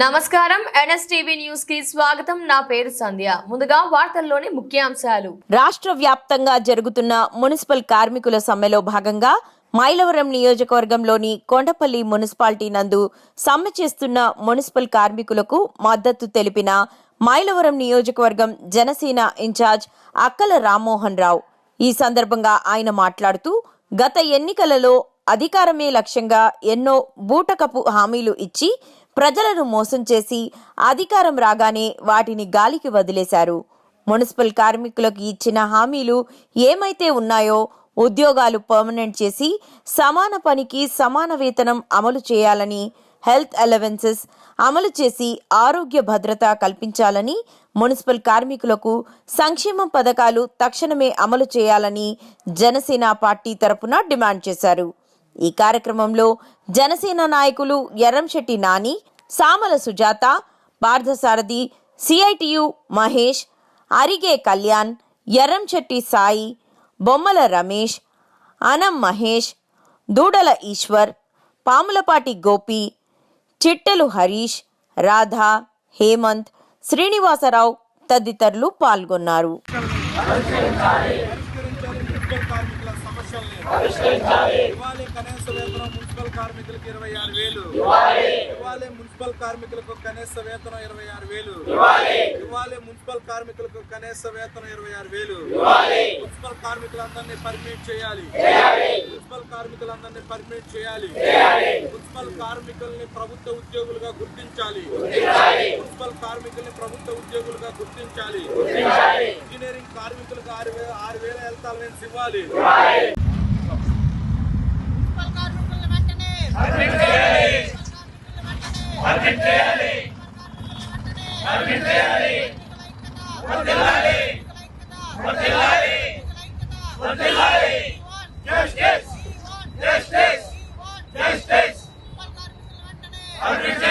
నమస్కారం. ఎన్ఎస్టీవీ న్యూస్కి స్వాగతం. నా పేరు సంధ్య. ముందుగా వార్తల్లోని ముఖ్యాంశాలు. రాష్ట్ర వ్యాప్తంగా జరుగుతున్న మున్సిపల్ కార్మికుల సమ్మెలో భాగంగా మైలవరం నియోజకవర్గంలోని కొండపల్లి మున్సిపాలిటీ నందు సమ్మె చేస్తున్న మున్సిపల్ కార్మికులకు మద్దతు తెలిపిన మైలవరం నియోజకవర్గం జనసేన ఇన్ఛార్జ్ అక్కల రామ్మోహన్ రావు. ఈ సందర్భంగా ఆయన మాట్లాడుతూ గత ఎన్నికలలో అధికారమే లక్ష్యంగా ఎన్నో బూటకపు హామీలు ఇచ్చి ప్రజలను మోసం చేసి అధికారం రాగానే వాటిని గాలికి వదిలేశారు. మున్సిపల్ కార్మికులకు ఇచ్చిన హామీలు ఏమైతే ఉన్నాయో ఉద్యోగాలు పర్మనెంట్ చేసి సమాన పనికి సమాన వేతనం అమలు చేయాలని హెల్త్ అలవెన్సెస్ అమలు చేసి ఆరోగ్య భద్రత కల్పించాలని మున్సిపల్ కార్మికులకు సంక్షేమ పథకాలు తక్షణమే అమలు చేయాలని జనసేన పార్టీ తరపున డిమాండ్ చేశారు. ఈ కార్యక్రమంలో జనసేన నాయకులు ఎర్రంశెట్టి నాని సామల సుజాత పార్థసారథి సిఐటియు మహేష్ అరిగే కళ్యాణ్ ఎర్రంశెట్టి సాయి బొమ్మల రమేష్ అనం మహేష్ దూడల ఈశ్వర్ పాములపాటి గోపి చిట్టెలు హరీష్ రాధా హేమంత్ శ్రీనివాసరావు తదితరులు పాల్గొన్నారు. పరిష్కరించాలి. మున్సిపల్ కార్మికులకు ఇరవై ఆరు వేలు. ఇవ్వాలి మున్సిపల్ కార్మికులకు కనీస వేతనం ఇరవై ఆరు వేలు. ఇవ్వాలి మున్సిపల్ కార్మికులకు కనీస వేతనం ఇరవై ఆరు వేలు. మున్సిపల్ కార్మికులందరినీ పర్మిట్ చేయాలి. మున్సిపల్ కార్మికులందరినీ పర్మిట్ చేయాలి. మున్సిపల్ కార్మికుల్ని ప్రభుత్వ ఉద్యోగులుగా గుర్తించాలి. మున్సిపల్ కార్మికుల్ని ప్రభుత్వ ఉద్యోగులుగా గుర్తించాలి. ఇంజనీరింగ్ కార్మికులకు ఆరు వేల ఆరు వేల అలవెన్స్ ఇవ్వాలి. పర్మిట్ చేయాలి పర్మిట్ చేయాలి పర్మిట్ చేయాలి వర్దిల్లాలి వర్దిల్లాలి వర్దిల్లాలి జస్టిస్ జస్టిస్ జస్టిస్ పర్మిట్